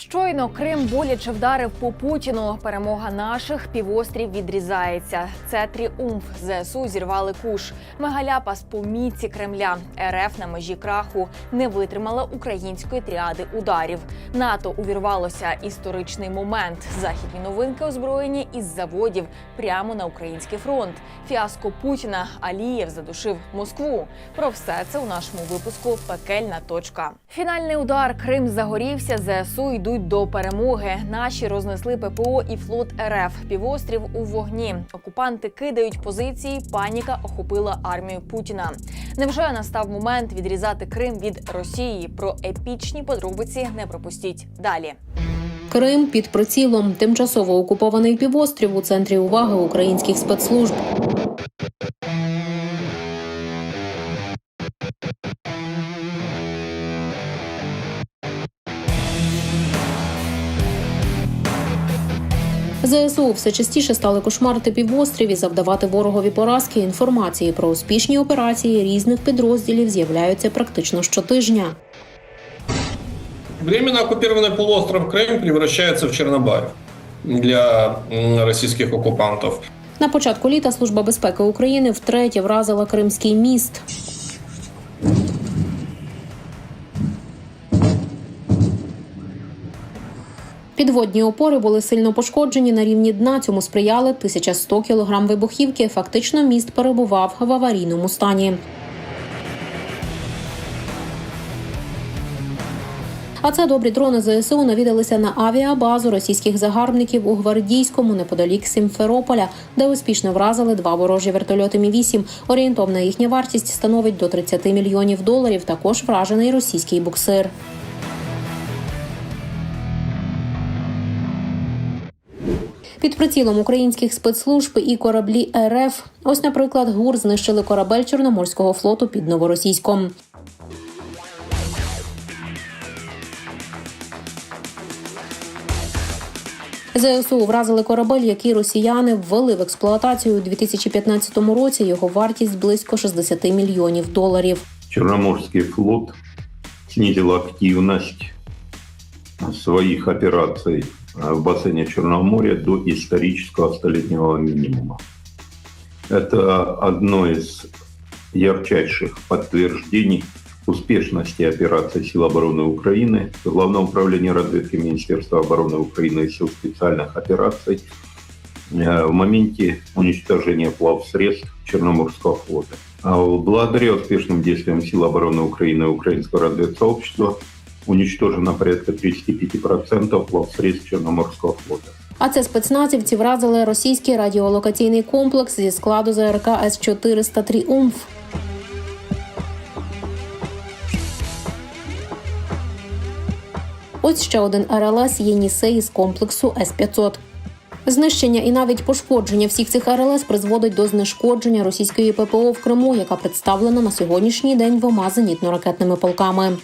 Щойно Крим боляче вдарив по Путіну. Перемога наших півострів відрізається. Це тріумф. ЗСУ зірвали куш. Мегаляпас по міці Кремля. РФ на межі краху не витримала української тріади ударів. НАТО увірвалося історичний момент. Західні новинки озброєні із заводів прямо на український фронт. Фіаско Путіна Алієв задушив Москву. Про все це у нашому випуску Пекельна точка. Фінальний удар Крим загорівся. ЗСУ йдуть до перемоги. Наші рознесли ППО і флот РФ. Півострів у вогні. Окупанти кидають позиції. Паніка охопила армію Путіна. Невже настав момент відрізати Крим від Росії? Про епічні подробиці не пропустіть далі. Крим під прицілом. Тимчасово окупований півострів у центрі уваги українських спецслужб. ЗСУ все частіше стали кошмарити півострів і завдавати ворогові поразки. Інформації про успішні операції різних підрозділів з'являються практично щотижня. Временно оккупированный полуостров Крым превращается в Чернобаев для м, российских оккупантов. На початку літа Служба безпеки України втретє вразила Кримський міст. Підводні опори були сильно пошкоджені на рівні дна. Цьому сприяли 1100 кг вибухівки. Фактично, міст перебував в аварійному стані. А це добрі дрони ЗСУ навідалися на авіабазу російських загарбників у гвардійському неподалік Сімферополя, де успішно вразили два ворожі вертольоти Мі 8 Орієнтовна їхня вартість становить до 30 мільйонів доларів. Також вражений російський буксир. Прицілом українських спецслужб і кораблі РФ. Ось, наприклад, ГУР знищили корабель Чорноморського флоту під Новоросійськом. ЗСУ вразили корабель, який росіяни ввели в експлуатацію у 2015 році. Його вартість близько 60 мільйонів доларів. Черноморский флот снизил активность своих операций э, в бассейне Черного моря до исторического столетнего минимума. Это одно из ярчайших подтверждений успешности операции сил обороны Украины. Главное управление разведки Министерства обороны Украины и сил специальных операций э, в моменте уничтожения плавсредств Черноморского флота. А Благодаря успешным действиям сил обороны Украины и украинского разведсообщества уничтожено порядка 35% плавсредств Черноморского флота. А це спецназівці вразили російський радіолокаційний комплекс зі складу ЗРК С-400 «Тріумф». Ось ще один РЛС Єнісей із комплексу С-500. Знищення і навіть пошкодження всіх цих РЛС призводить до знешкодження російської ППО в Криму, яка представлена на сьогоднішній день двома зенітно-ракетними полками.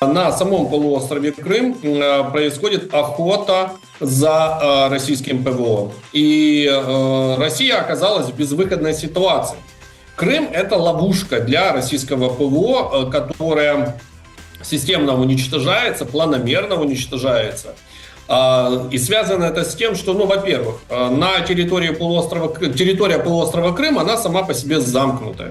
На самом полуострове Крым э, происходит охота за э, российским ПВО. И э, Россия оказалась в безвыходной ситуации. Крым – это ловушка для российского ПВО, которая системно уничтожается, планомерно уничтожается. А, И связано это с тем, что, ну, во-первых, э, на территории полуострова, Кры- территория полуострова Крым, она сама по себе замкнутая.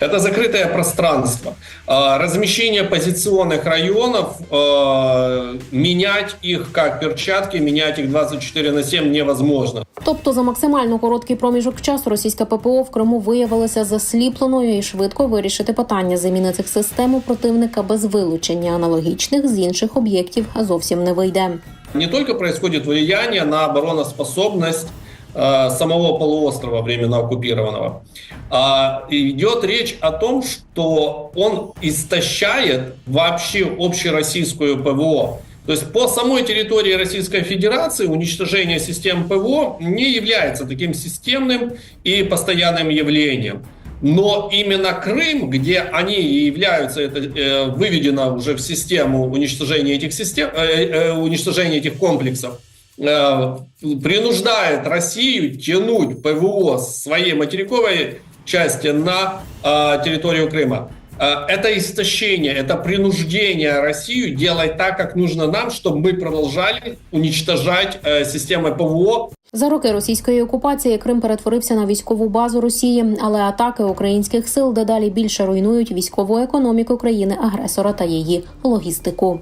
Это закрытое пространство. А, Размещение позиционных районов, э, менять их как перчатки, менять их 24 на 7 невозможно. Тобто за максимально короткий проміжок часу російська ППО в Криму виявилася засліпленою і швидко вирішити питання заміни цих систем у противника без вилучення аналогічних з інших об'єктів зовсім не вийде. Не только происходит влияние на обороноспособность э, самого полуострова временно оккупированного, а идет речь о том, что он истощает вообще общероссийскую ПВО. То есть по самой территории Российской Федерации уничтожение систем ПВО не является таким системным и постоянным явлением. Но именно Крым, где они и являются, это э, выведено уже в систему уничтожения этих систем, э, э, уничтожения этих комплексов, э, принуждает Россию тянуть ПВО с своей материковой части на э, территорию Крыма. Э, Это истощение, это принуждение Россию делать так, как нужно нам, чтобы мы продолжали уничтожать э, системы ПВО За роки російської окупації Крим перетворився на військову базу Росії, але атаки українських сил дедалі більше руйнують військову економіку країни-агресора та її логістику.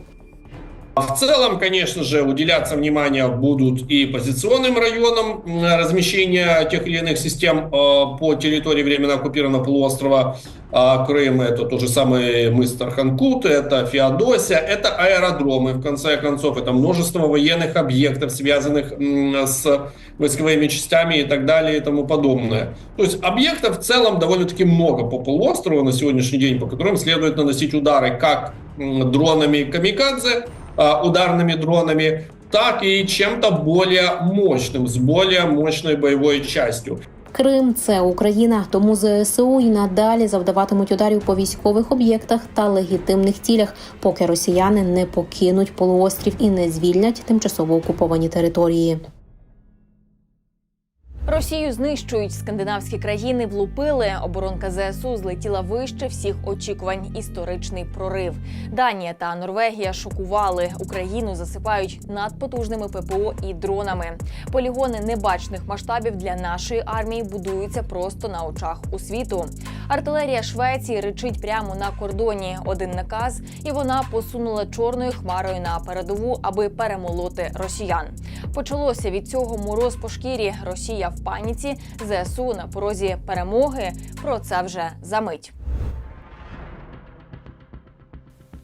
В целом, конечно же, уделяться внимание будут и позиционным районам размещения тех или иных систем э, по территории временно оккупированного полуострова э, Крым. Это тот же самый мыс Тарханкут, это Феодосия, это аэродромы, в конце концов. Это множество военных объектов, связанных с войсковыми частями и так далее и тому подобное. То есть объектов в целом довольно-таки много по полуострову на сегодняшний день, по которым следует наносить удары как дронами камикадзе, а, ударными дронами, так и чем-то более мощным, с более мощной боевой частью. Крим це Україна, тому ЗСУ і надалі завдаватимуть ударів по військових об'єктах та легітимних цілях, поки росіяни не покинуть полуострів і не звільнять тимчасово окуповані території. Росію знищують скандинавські країни, влупили. Оборонка ЗСУ злетіла вище всіх очікувань. Історичний прорив. Данія та Норвегія шокували. Україну засипають надпотужними ППО і дронами. Полігони небачних масштабів для нашої армії будуються просто на очах у світу. Артилерія Швеції речить прямо на кордоні. Один наказ, і вона посунула чорною хмарою на передову, аби перемолоти росіян. Почалося від цього мороз по шкірі. Росія в паніці, ЗСУ на порозі перемоги. Про це вже за мить.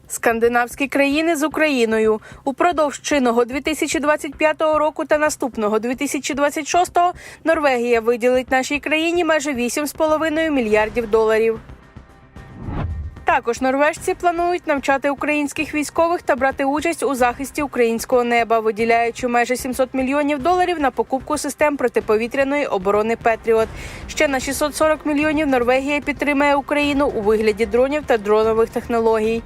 Скандинавські країни з Україною упродовж чинного 2025 року та наступного 2026 Норвегія виділить нашій країні майже 8,5 мільярдів доларів. Також норвежці планують навчати українських військових та брати участь у захисті українського неба, виділяючи майже 700 мільйонів доларів на покупку систем протиповітряної оборони Петріот. Ще на 640 мільйонів Норвегія підтримає Україну у вигляді дронів та дронових технологій.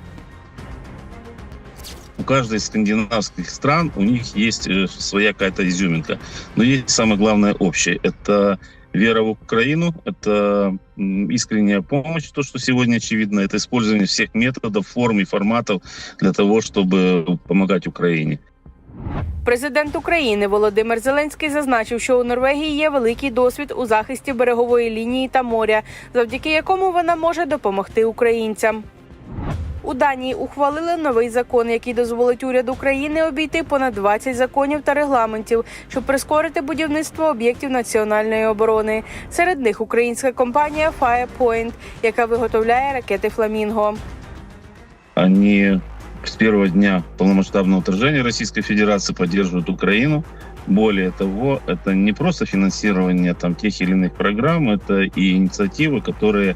у каждой из скандинавских стран у них есть э, своя какая-то изюминка. Но есть самое главное общее. Это вера в Украину, это м, искренняя помощь, то, что сегодня очевидно, это использование всех методов, форм и форматов для того, чтобы помогать Украине. Президент України Володимир Зеленський зазначив, що у Норвегії є великий досвід у захисті берегової лінії та моря, завдяки якому вона може допомогти українцям. У Данії ухвалили новий закон, який дозволить уряду України обійти понад 20 законів та регламентів, щоб прискорити будівництво об'єктів національної оборони. Серед них українська компанія Firepoint, яка виготовляє ракети Фламінго. Они с первого дня полномасштабного вторжения Российской Федерации поддерживают Украину. Более того, это не просто финансирование там, тех или иных программ, это и инициативы, которые э,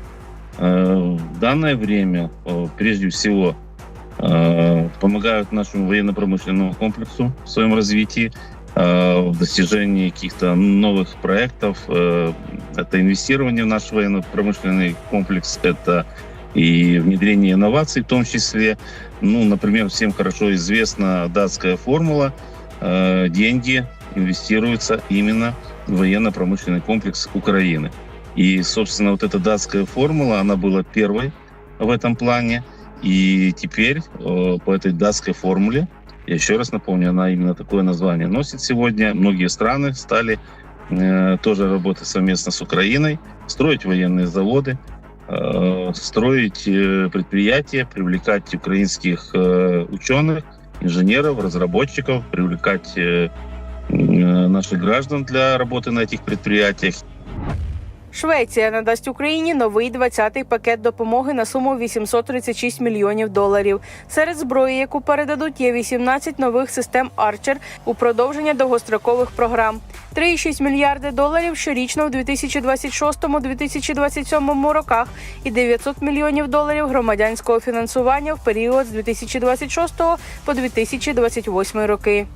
в данное время, э, прежде всего, э, помогают нашему военно-промышленному комплексу в своем развитии, э, в достижении каких-то новых проектов. Э, это инвестирование в наш военно-промышленный комплекс, это и внедрение инноваций в том числе. Ну, например, всем хорошо известна датская формула. Э, Деньги инвестируются именно в военно-промышленный комплекс Украины. И, собственно, вот эта датская формула, она была первой в этом плане. И теперь э, по этой датской формуле, я еще раз напомню, она именно такое название носит сегодня. Многие страны стали э, тоже работать совместно с Украиной, строить военные заводы, э, строить э, предприятия, привлекать украинских э, ученых, инженеров, разработчиков, привлекать э, наших граждан для работы на этих предприятиях. Швеція надасть Україні новий 20-й пакет допомоги на суму 836 мільйонів доларів. Серед зброї, яку передадуть, є 18 нових систем Арчер у продовження довгострокових програм. 3,6 мільярди доларів щорічно в 2026-2027 роках і 900 мільйонів доларів громадянського фінансування в період з 2026 по 2028 роки.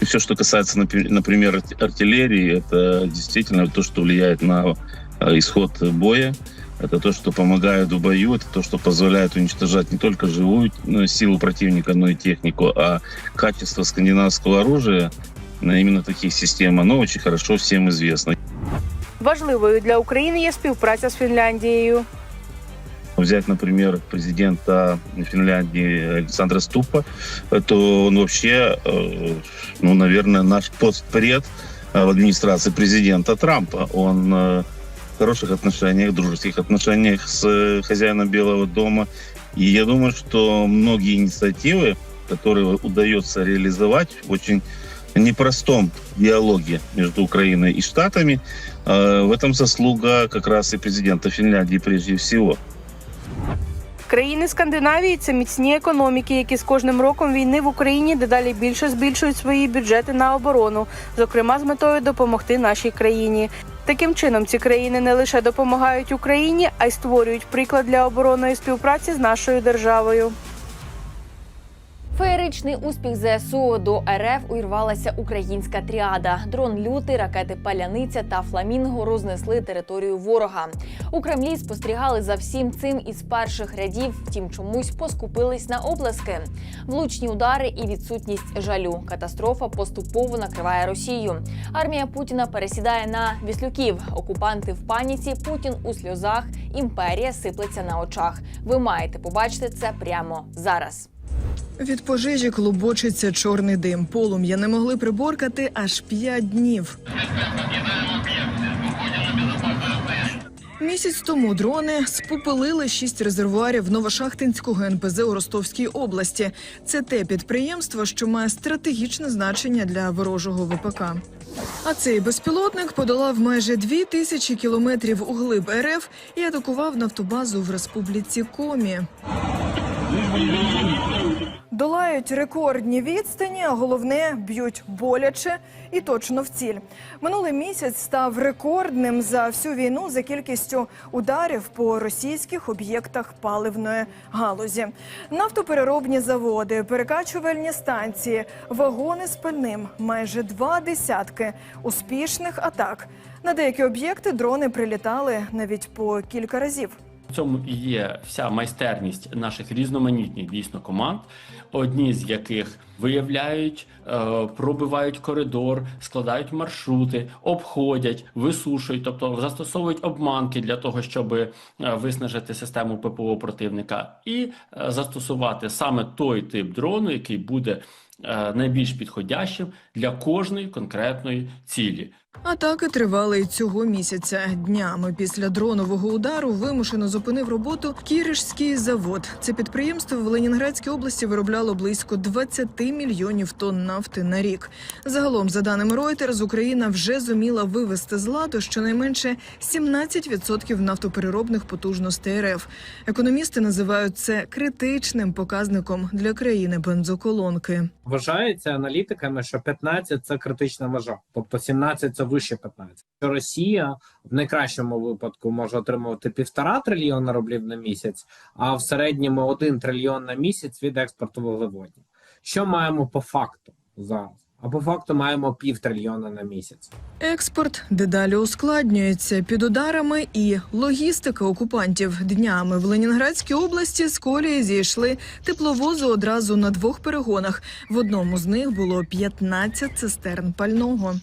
И все, что касается, напи- например, арт- артиллерии, это действительно то, что влияет на э, исход боя. Это то, что помогает в бою, это то, что позволяет уничтожать не только живую э, силу противника, но и технику, а качество скандинавского оружия, э, именно таких систем, оно очень хорошо всем известно. Важливою для України є співпраця з Фінляндією. Взять, например, президента Финляндии Александра Ступа, то он вообще, э, ну, наверное, наш постпред э, в администрации президента Трампа. Он э, в хороших отношениях, дружеских отношениях с хозяином Белого дома. И я думаю, что многие инициативы, которые удается реализовать в очень непростом диалоге между Украиной и Штатами, в этом заслуга как раз и президента Финляндии прежде всего. Країни Скандинавії це міцні економіки, які з кожним роком війни в Україні дедалі більше збільшують свої бюджети на оборону, зокрема з метою допомогти нашій країні. Таким чином, ці країни не лише допомагають Україні, а й створюють приклад для оборонної співпраці з нашою державою. Феєричний успіх ЗСУ до РФ увірвалася українська тріада. Дрон лютий, ракети Паляниця та Фламінго рознесли територію ворога. У Кремлі спостерігали за всім цим із перших рядів. Втім, чомусь поскупились на обласки. Влучні удари і відсутність жалю. Катастрофа поступово накриває Росію. Армія Путіна пересідає на віслюків. Окупанти в паніці. Путін у сльозах. Імперія сиплеться на очах. Ви маєте побачити це прямо зараз. Від пожежі клубочиться чорний дим. Полум'я не могли приборкати аж п'ять днів. Місяць тому дрони спопилили шість резервуарів Новошахтинського НПЗ у Ростовській області. Це те підприємство, що має стратегічне значення для ворожого ВПК. А цей безпілотник подолав майже дві тисячі кілометрів у глиб РФ і атакував нафтобазу в республіці Комі. Долають рекордні відстані, а головне б'ють боляче і точно в ціль. Минулий місяць став рекордним за всю війну за кількістю ударів по російських об'єктах паливної галузі. Нафтопереробні заводи, перекачувальні станції, вагони з пальним, майже два десятки успішних атак. На деякі об'єкти дрони прилітали навіть по кілька разів. В цьому і є вся майстерність наших різноманітних дійсно команд, одні з яких виявляють, е, пробивають коридор, складають маршрути, обходять, висушують, тобто застосовують обманки для того, щоб е, виснажити систему ППО противника, і е, застосувати саме той тип дрону, який буде найбільш підходящим для кожної конкретної цілі. Атаки тривали і цього місяця. Днями після дронового удару вимушено зупинив роботу Кіришський завод. Це підприємство в Ленінградській області виробляло близько 20 мільйонів тонн нафти на рік. Загалом, за даними Reuters, Україна вже зуміла вивести з ладу щонайменше 17% нафтопереробних потужностей РФ. Економісти називають це критичним показником для країни бензоколонки. Вважається аналітиками, що 15 – це критична межа, тобто 17 – це вище 15. Що Росія в найкращому випадку може отримувати півтора трильйона рублів на місяць, а в середньому 1 трильйон на місяць від експорту вуглеводнів. Що маємо по факту зараз? А по факту маємо пів трильйона на місяць. Експорт дедалі ускладнюється під ударами і логістика окупантів днями в Ленінградській області з колії зійшли тепловози одразу на двох перегонах. В одному з них було 15 цистерн пального.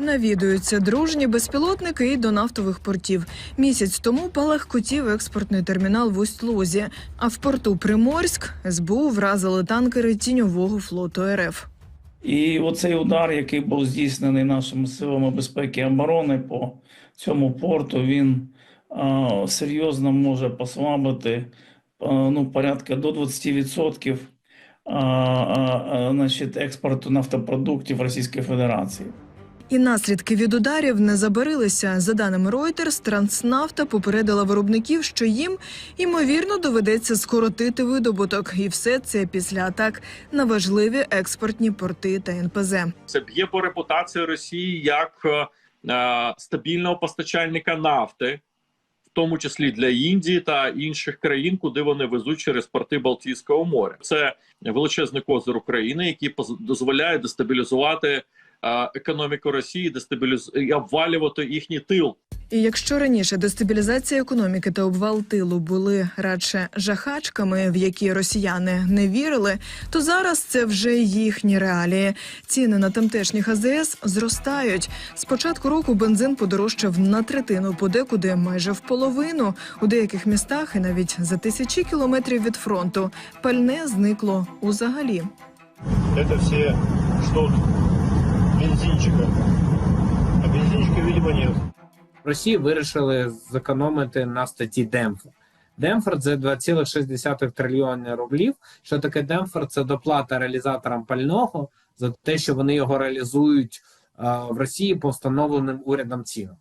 Навідуються дружні безпілотники і до нафтових портів. Місяць тому палахкотів експортний термінал в Усть-Лузі, а в порту Приморськ СБУ вразили танкери тіньового флоту РФ. І оцей удар, який був здійснений нашими силами безпеки і оборони по цьому порту, він а, серйозно може послабити а, ну, порядка до 20% а, а, а, значить, експорту нафтопродуктів Російської Федерації. І наслідки від ударів не забарилися. За даними Reuters, Транснафта попередила виробників, що їм ймовірно доведеться скоротити видобуток, і все це після атак на важливі експортні порти та НПЗ. Це б'є по репутації Росії як е, е, стабільного постачальника нафти, в тому числі для Індії та інших країн, куди вони везуть через порти Балтійського моря. Це величезний козир України, який дозволяє дестабілізувати економіку Росії, дестабіліз... і обвалювати їхній тил. І якщо раніше дестабілізація економіки та обвал тилу були радше жахачками, в які росіяни не вірили, то зараз це вже їхні реалії. Ціни на тамтешніх АЗС зростають. З початку року бензин подорожчав на третину, подекуди майже в половину. У деяких містах і навіть за тисячі кілометрів від фронту пальне зникло узагалі. Это все ждут бензинчика. А бензинчика, видимо, нет. В Росії вирішили зекономити на статті Демпфер. Демпфер – це 2,6 трильйони рублів. Що таке Демпфер? Це доплата реалізаторам пального за те, що вони його реалізують в Росії по встановленим урядом цінам.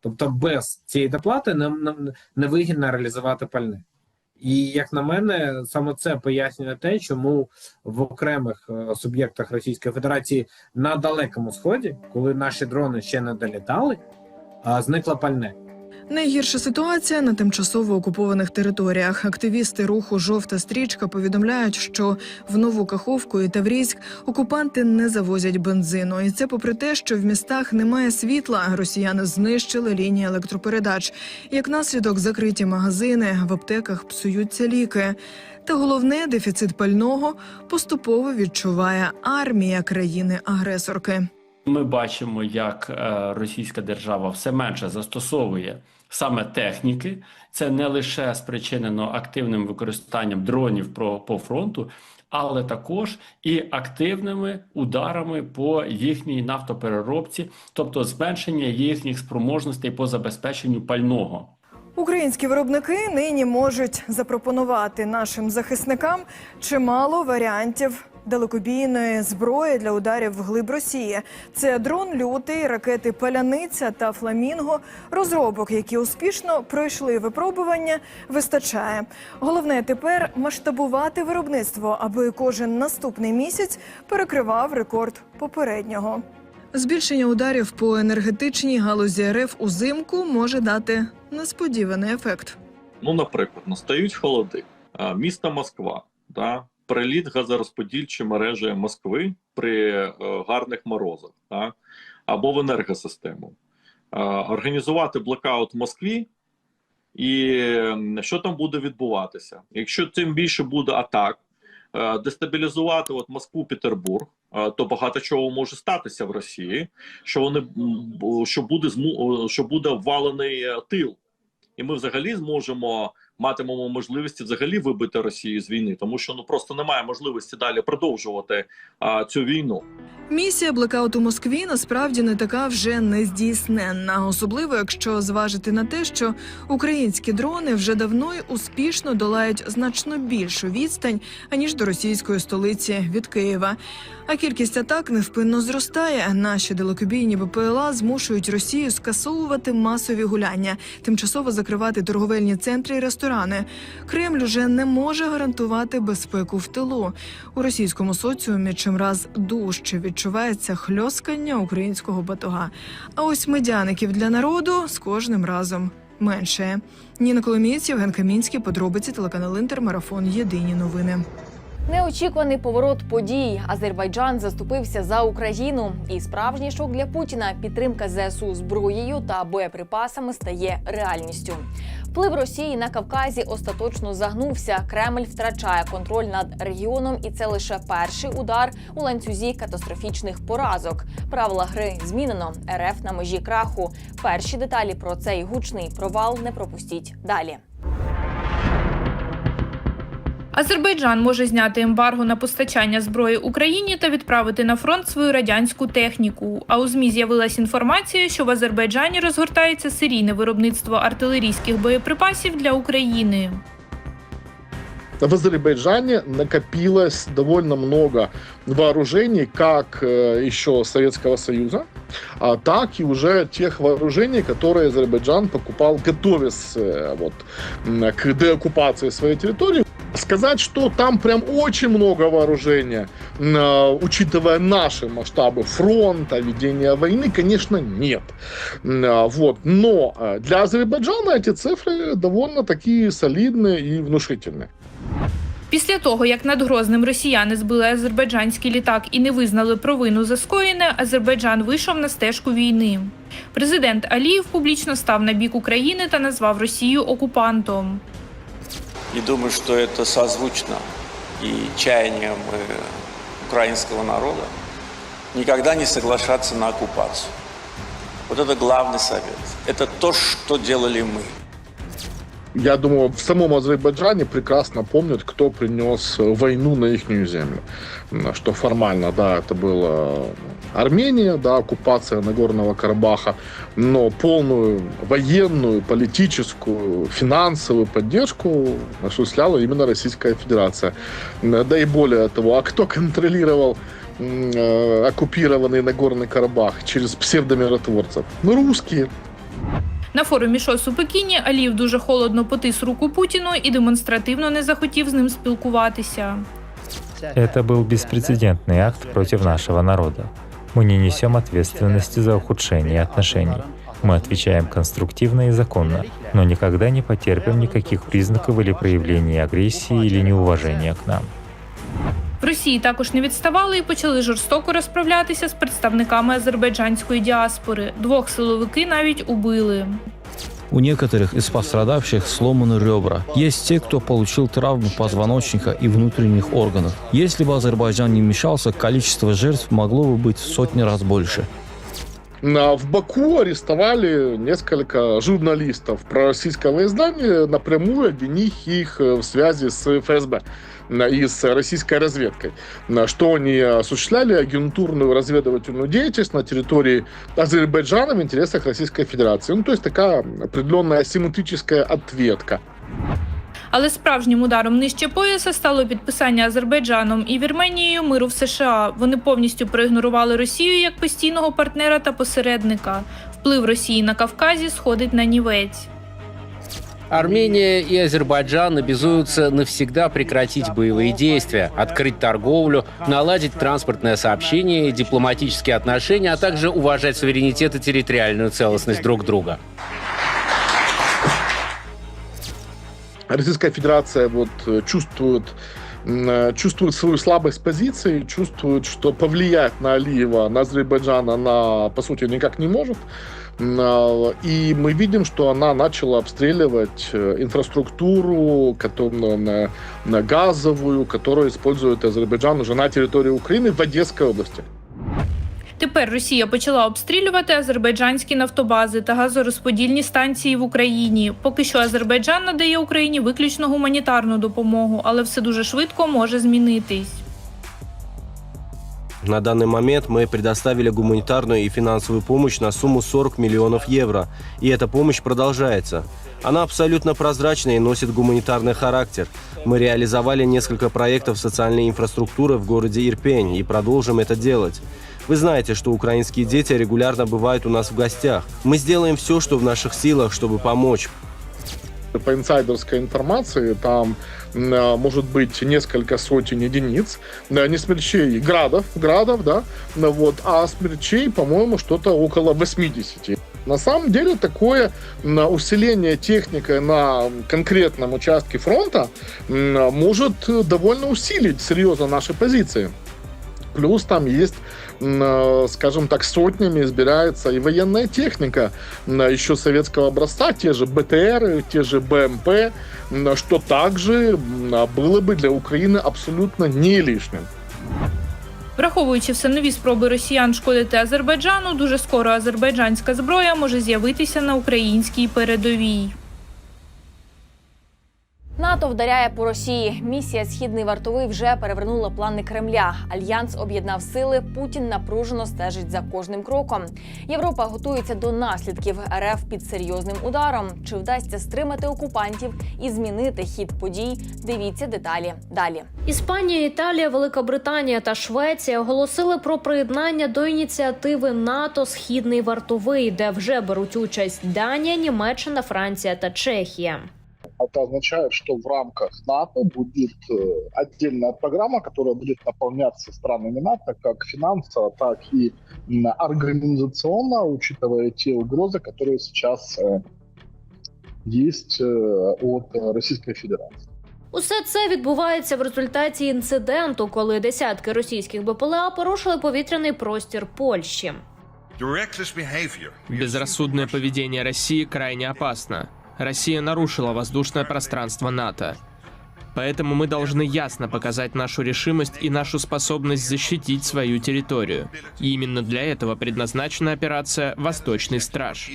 Тобто без цієї доплати не, не, невигідно реалізувати пальне. І як на мене, саме це пояснює те, чому в окремих е, суб'єктах Російської Федерації на далекому сході, коли наші дрони ще не долітали, зникла пальне. Найгірша ситуація на тимчасово окупованих територіях. Активісти руху Жовта стрічка повідомляють, що в нову Каховку і Таврійськ окупанти не завозять бензину, і це попри те, що в містах немає світла. Росіяни знищили лінії електропередач. Як наслідок, закриті магазини в аптеках псуються ліки. Та головне дефіцит пального поступово відчуває армія країни-агресорки. Ми бачимо, як е, Російська держава все менше застосовує саме техніки. Це не лише спричинено активним використанням дронів про по фронту, але також і активними ударами по їхній нафтопереробці, тобто зменшення їхніх спроможностей по забезпеченню пального. Українські виробники нині можуть запропонувати нашим захисникам чимало варіантів далекобійної зброї для ударів в глиб Росії. Це дрон лютий, ракети Паляниця та Фламінго. Розробок, які успішно пройшли випробування, вистачає. Головне тепер масштабувати виробництво, аби кожен наступний місяць перекривав рекорд попереднього. Збільшення ударів по енергетичній галузі РФ узимку може дати несподіваний ефект. Ну, наприклад, настають холоди. Місто Москва, да, приліт газорозподільчої мережі Москви при е, гарних морозах, да, або в енергосистему. Організувати блокаут в Москві, і що там буде відбуватися? Якщо тим більше буде атак, е, дестабілізувати от Москву, Петербург, е, то багато чого може статися в Росії, що вони що буде що буде обвалений е, тил і ми взагалі зможемо матимемо можливості взагалі вибити Росію з війни, тому що ну просто немає можливості далі продовжувати а, цю війну. Місія блекауту Москві насправді не така вже нездійсненна, особливо якщо зважити на те, що українські дрони вже давно й успішно долають значно більшу відстань аніж до російської столиці від Києва. А кількість атак невпинно зростає. Наші далекобійні БПЛА змушують Росію скасовувати масові гуляння, тимчасово закривати торговельні центри і ресторани. Кремль уже не може гарантувати безпеку в тилу. У російському соціумі чимраз дужче відчувається хльоскання українського батога. А ось медяників для народу з кожним разом менше. Ніна Коломієць, Євген Камінський, подробиці телеканал Інтер, марафон. Єдині новини. Неочікуваний поворот подій. Азербайджан заступився за Україну. І справжній шок для Путіна підтримка ЗСУ зброєю та боєприпасами стає реальністю. Вплив Росії на Кавказі остаточно загнувся. Кремль втрачає контроль над регіоном, і це лише перший удар у ланцюзі катастрофічних поразок. Правила гри змінено. РФ на межі краху. Перші деталі про цей гучний провал не пропустіть далі. Азербайджан може зняти ембарго на постачання зброї Україні та відправити на фронт свою радянську техніку. А у змі з'явилась інформація, що в Азербайджані розгортається серійне виробництво артилерійських боєприпасів для України. в Азербайджане накопилось довольно много вооружений, как э, еще Советского Союза, а так и уже тех вооружений, которые Азербайджан покупал, готовясь э, вот, м, к деоккупации своей территории. Сказать, что там прям очень много вооружения, м, э, учитывая наши масштабы фронта, ведения войны, конечно, нет. М, а, Вот. Но э, для Азербайджана эти цифры довольно такие солидные и внушительные. Після того, як над Грозним росіяни збили азербайджанський літак і не визнали провину за скоєне, Азербайджан вийшов на стежку війни. Президент Алієв публічно став на бік України та назвав Росію окупантом. И думаю, что это созвучно и чаяниям э, украинского народа никогда не соглашаться на оккупацию. Вот это главный совет. Это то, что делали мы. Я думаю, в самом Азербайджане прекрасно помнят, кто принес войну на их землю. Что формально, да, это была Армения, да, оккупация Нагорного Карабаха, но полную военную, политическую, финансовую поддержку осуществляла именно Российская Федерация. Да и более того, а кто контролировал э, оккупированный Нагорный Карабах через псевдомиротворцев? Ну, русские. На форумі ШОС у Пекіні Алієв дуже холодно потис руку Путіну і демонстративно не захотів з ним спілкуватися. Это был беспрецедентный акт против нашего народа. Мы не несем ответственности за ухудшение отношений. Мы отвечаем конструктивно и законно, но никогда не потерпим никаких признаков или проявлений агрессии или неуважения к нам. В Росії також не відставали і почали жорстоко розправлятися з представниками азербайджанської діаспори. Двох силовики навіть убили. У некоторых из пострадавших сломаны ребра. Есть те, кто получил травмы позвоночника и внутренних органов. Если бы Азербайджан не вмешался, количество жертв могло бы быть в сотни раз больше. В Баку арестовали несколько журналистов пророссийского издания, напрямую обвинив их э, в связи с ФСБ на- и с российской разведкой. Что они осуществляли агентурную разведывательную деятельность на территории Азербайджана в интересах Российской Федерации. Ну, то есть такая определенная асимметрическая ответка. Але справжнім ударом нижче пояса стало підписання Азербайджаном і Вірменією миру в США. Вони повністю проігнорували Росію як постійного партнера та посередника. Вплив Росії на Кавказі сходить на нівець. Армения и Азербайджан обязуются навсегда прекратить боевые действия, открыть торговлю, наладить транспортное сообщение и дипломатические отношения, а также уважать суверенитет и территориальную целостность друг друга. Российская Федерация вот э, чувствует э, чувствует свою слабость позиции, чувствует, что повлиять на Алиева, на Азербайджан она, по сути, никак не может. А, И мы видим, что она начала обстреливать э, инфраструктуру которую, газовую, которую использует Азербайджан уже на территории Украины в Одесской области. Тепер Росія почала обстрілювати азербайджанські нафтобази та газорозподільні станції в Україні. Поки що Азербайджан надає Україні виключно гуманітарну допомогу, але все дуже швидко може змінитись. На данный момент мы предоставили гуманитарную и финансовую помощь на сумму 40 миллионов евро, и эта помощь продолжается. Она абсолютно прозрачна и носит гуманитарный характер. Мы реализовали несколько проектов социальной инфраструктуры в городе Ирпень и продолжим это делать. Вы знаете, что украинские дети регулярно бывают у нас в гостях. Мы сделаем все, что в наших силах, чтобы помочь. По инсайдерской информации, там а, может быть несколько сотен единиц, да, не смерчей, градов, градов, да, ну вот, а смерчей, по-моему, что-то около 80. На самом деле такое усиление техникой на конкретном участке фронта м, может э, довольно усилить серьезно наши позиции. Плюс там есть, э, скажем так, сотнями избирается и военная техника м, еще советского образца, те же БТР, те же БМП, м, что также м, было бы для Украины абсолютно не лишним. Враховуючи все нові спроби росіян шкодити Азербайджану, дуже скоро азербайджанська зброя може з'явитися на українській передовій. НАТО вдаряє по Росії. Місія Східний вартовий вже перевернула плани Кремля. Альянс об'єднав сили. Путін напружено стежить за кожним кроком. Європа готується до наслідків РФ під серйозним ударом. Чи вдасться стримати окупантів і змінити хід подій? Дивіться деталі далі. Іспанія, Італія, Велика Британія та Швеція оголосили про приєднання до ініціативи НАТО Східний вартовий, де вже беруть участь Данія, Німеччина, Франція та Чехія. Это означает, что в рамках НАТО будет э, отдельная программа, которая будет наполняться странами НАТО как финансово, так и м, организационно, учитывая те угрозы, которые сейчас э, есть э, от э, Российской Федерации. Усе це відбувається в результаті інциденту, коли десятки російських БПЛА порушили повітряний простір Польщі. Безрассудное поведение России крайне опасно. Россия нарушила воздушное пространство НАТО. Поэтому мы должны ясно показать нашу решимость и нашу способность защитить свою территорию. И именно для этого предназначена операция «Восточный страж».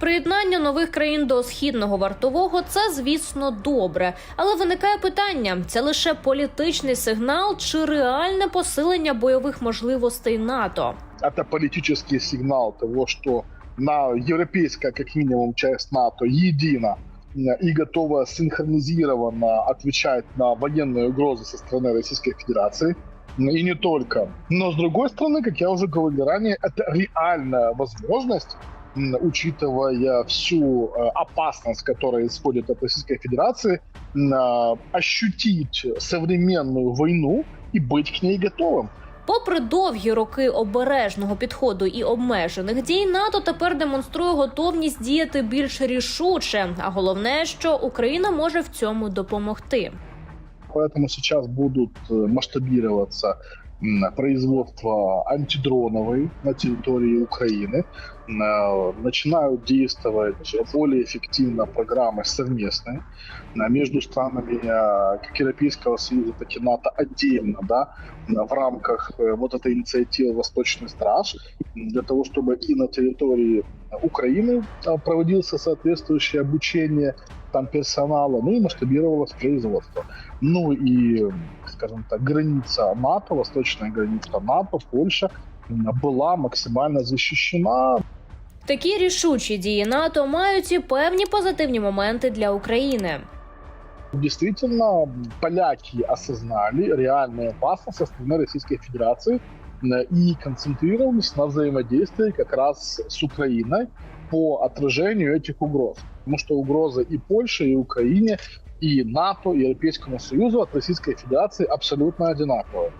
Приєднання нових країн до східного вартового це, звісно, добре. Але виникає питання: це лише політичний сигнал чи реальне посилення бойових можливостей НАТО? Это политический сигнал того, что на европейская, как минимум, часть НАТО едина и готова синхронизированно отвечать на военные угрозы со стороны Российской Федерации. И не только. Но с другой стороны, как я уже говорил ранее, это реальная возможность учитывая всю э, опасность, которая исходит от Российской Федерации, э, ощутить современную войну и быть к ней готовым. Попри довгі роки обережного підходу і обмежених дій, НАТО тепер демонструє готовність діяти більш рішуче. А головне, що Україна може в цьому допомогти. Поэтому сейчас будут э, масштабироваться м, производство антидроновой на территории Украины. М, э, Начинают действовать более эффективно программы совместные э, между странами э, как Европейского Союза, так и НАТО отдельно, да, в рамках э, вот этой инициативы «Восточный страж», м, для того, чтобы и на территории Украины э, проводился соответствующее обучение там персонала, ну и масштабировалось производство. Ну и, скажем так, граница НАТО, восточная граница НАТО, Польша, м, была максимально защищена. Такі рішучі дії НАТО мають і певні позитивні моменти для України. Действительно, поляки осознали реальную опасность со стороны Российской Федерации м, и концентрировались на взаимодействии как раз с Украиной по отражению этих угроз. Потому что угрозы и Польше, и Украине, и НАТО, и Европейскому Союзу от Российской Федерации абсолютно одинаковые.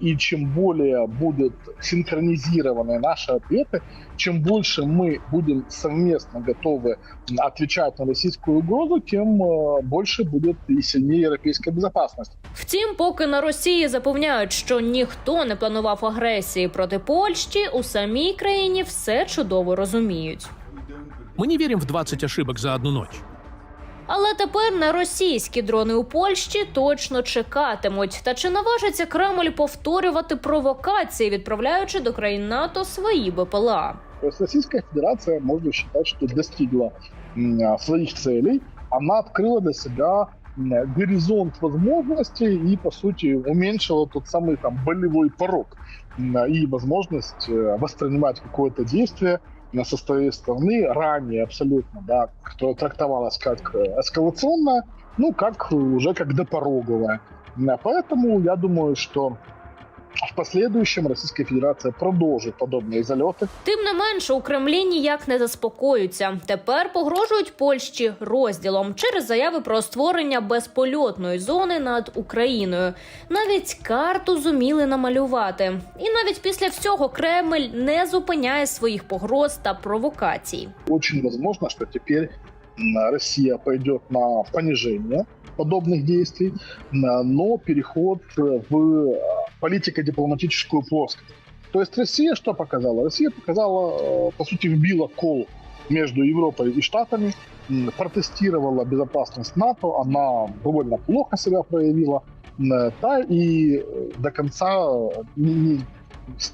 И чем более будут синхронизированы наши ответы, чем больше мы будем совместно готовы отвечать на российскую угрозу, тем э, больше будет и сильнее европейская безопасность. Втім, поки на Росії запевняють, що ніхто не планував агресії проти Польщі, у самій країні все чудово розуміють. Мы не верим в 20 ошибок за одну ночь. Але тепер на російські дрони у Польщі точно чекатимуть. Та чи наважиться Кремль повторювати провокації, відправляючи до країн НАТО свої БПЛА? То есть Российская Федерация, можно считать, что достигла м, своих целей. Она открыла для себя м, горизонт возможностей и, по сути, уменьшила тот самый там болевой порог м, и возможность э, воспринимать какое-то действие э, со своей стороны ранее абсолютно, да, которое трактовалось как э, эскалационное, ну, как уже как допороговое. М, Поэтому я думаю, что в последующем Российская Федерация продолжит подобные залеты. Тим не менше, у Кремлі ніяк не заспокоюються. Тепер погрожують Польщі розділом через заяви про створення безпольотної зони над Україною. Навіть карту зуміли намалювати. І навіть після всього Кремль не зупиняє своїх погроз та провокацій. Очень возможно, что теперь м, Россия пойдет на понижение подобных действий, м, но переход э, в э, политико-дипломатическую плоскость. То есть Россия что показала? Россия показала, э, по сути, вбила кол между Европой и Штатами, протестировала безопасность НАТО, она довольно плохо себя проявила, да, и до конца э,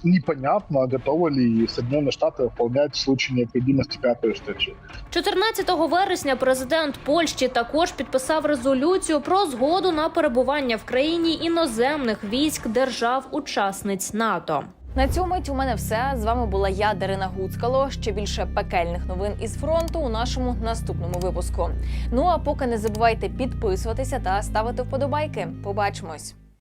непонятно, готовы ли Соединенные Штаты выполнять в случае необходимости пятую статью. 14 вересня президент Польщі також підписав резолюцію про згоду на перебування в країні іноземних військ держав-учасниць НАТО. На цю мить у мене все. З вами була я, Дарина Гуцкало. Ще більше пекельних новин із фронту у нашому наступному випуску. Ну а поки не забувайте підписуватися та ставити вподобайки. Побачимось.